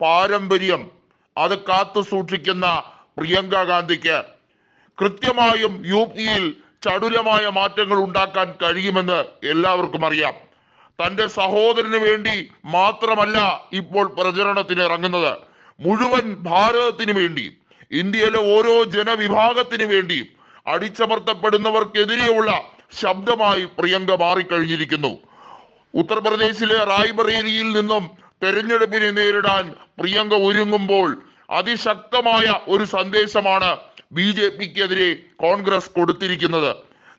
പാരമ്പര്യം അത് കാത്തു സൂക്ഷിക്കുന്ന പ്രിയങ്ക ഗാന്ധിക്ക് കൃത്യമായും യു പിയിൽ ചടുലമായ മാറ്റങ്ങൾ ഉണ്ടാക്കാൻ കഴിയുമെന്ന് എല്ലാവർക്കും അറിയാം. തന്റെ സഹോദരന് വേണ്ടി മാത്രമല്ല ഇപ്പോൾ പ്രചരണത്തിന് ഇറങ്ങുന്നത്. മുഴുവൻ ഭാരതത്തിന് വേണ്ടി ഇന്ത്യയിലെ ഓരോ ജനവിഭാഗത്തിന് വേണ്ടി അടിച്ചമർത്തപ്പെടുന്നവർക്കെതിരെയുള്ള ശബ്ദമായി പ്രിയങ്ക മാറിക്കഴിഞ്ഞിരിക്കുന്നു. ഉത്തർപ്രദേശിലെ റായ്ബറേലിയിൽ നിന്നും തെരഞ്ഞെടുപ്പിനെ നേരിടാൻ പ്രിയങ്ക ഒരുങ്ങുമ്പോൾ അതിശക്തമായ ഒരു സന്ദേശമാണ് ബി ജെ പിക്കെതിരെ കോൺഗ്രസ് കൊടുത്തിരിക്കുന്നത്.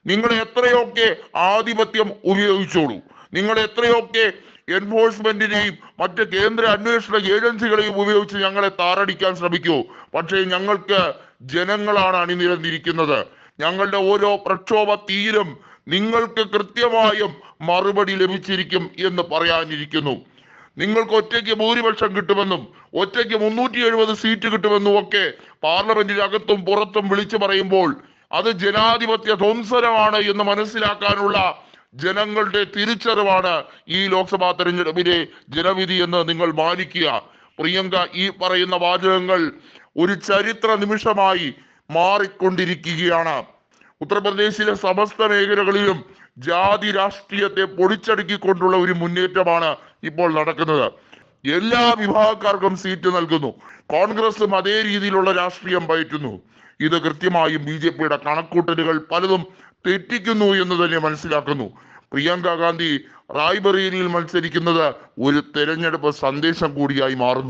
നിങ്ങൾ എത്രയൊക്കെ ആധിപത്യം ഉപയോഗിച്ചോളൂ നിങ്ങൾ എത്രയൊക്കെ എൻഫോഴ്സ്മെന്റിനെയും മറ്റ് കേന്ദ്ര അന്വേഷണ ഏജൻസികളെയും ഉപയോഗിച്ച് ഞങ്ങളെ താറടിക്കാൻ ശ്രമിക്കൂ. പക്ഷേ ഞങ്ങൾക്ക് ജനങ്ങളാണ് അണിനിരന്നിരിക്കുന്നത്. ഞങ്ങളുടെ ഓരോ പ്രക്ഷോഭ തീരും നിങ്ങൾക്ക് കൃത്യമായും മറുപടി ലഭിച്ചിരിക്കും എന്ന് പറയാനിരിക്കുന്നു. നിങ്ങൾക്ക് ഒറ്റയ്ക്ക് ഭൂരിപക്ഷം കിട്ടുമെന്നും ഒറ്റയ്ക്ക് മുന്നൂറ്റി എഴുപത് സീറ്റ് കിട്ടുമെന്നും ഒക്കെ പാർലമെന്റിനകത്തും പുറത്തും വിളിച്ചു പറയുമ്പോൾ അത് ജനാധിപത്യ ധ്വംസനമാണ് എന്ന് മനസ്സിലാക്കാനുള്ള ജനങ്ങളുടെ തിരിച്ചറിവാണ് ഈ ലോക്സഭാ തെരഞ്ഞെടുപ്പിലെ ജനവിധി എന്ന് നിങ്ങൾ മാനിക്കുക. പ്രിയങ്ക ഈ പറയുന്ന വാചകങ്ങൾ ഒരു ചരിത്ര നിമിഷമായി മാറിക്കൊണ്ടിരിക്കുകയാണ്. ഉത്തർപ്രദേശിലെ സമസ്ത മേഖലകളിലും ജാതി രാഷ്ട്രീയത്തെ പൊടിച്ചടുക്കിക്കൊണ്ടുള്ള ഒരു മുന്നേറ്റമാണ് ഇപ്പോൾ നടക്കുന്നത്. എല്ലാ വിഭാഗക്കാർക്കും സീറ്റ് നൽകുന്നു. കോൺഗ്രസും അതേ രീതിയിലുള്ള രാഷ്ട്രീയം പയറ്റുന്നു. ഇത് കൃത്യമായും ബി ജെ പിയുടെ കണക്കൂട്ടലുകൾ പലതും തെറ്റിക്കുന്നു എന്ന് തന്നെ മനസ്സിലാക്കുന്നു. പ്രിയങ്ക ഗാന്ധി റായ്ബറേലിയിൽ മത്സരിക്കുന്നത് ഒരു തെരഞ്ഞെടുപ്പ് സന്ദേശം കൂടിയായി മാറുന്നു.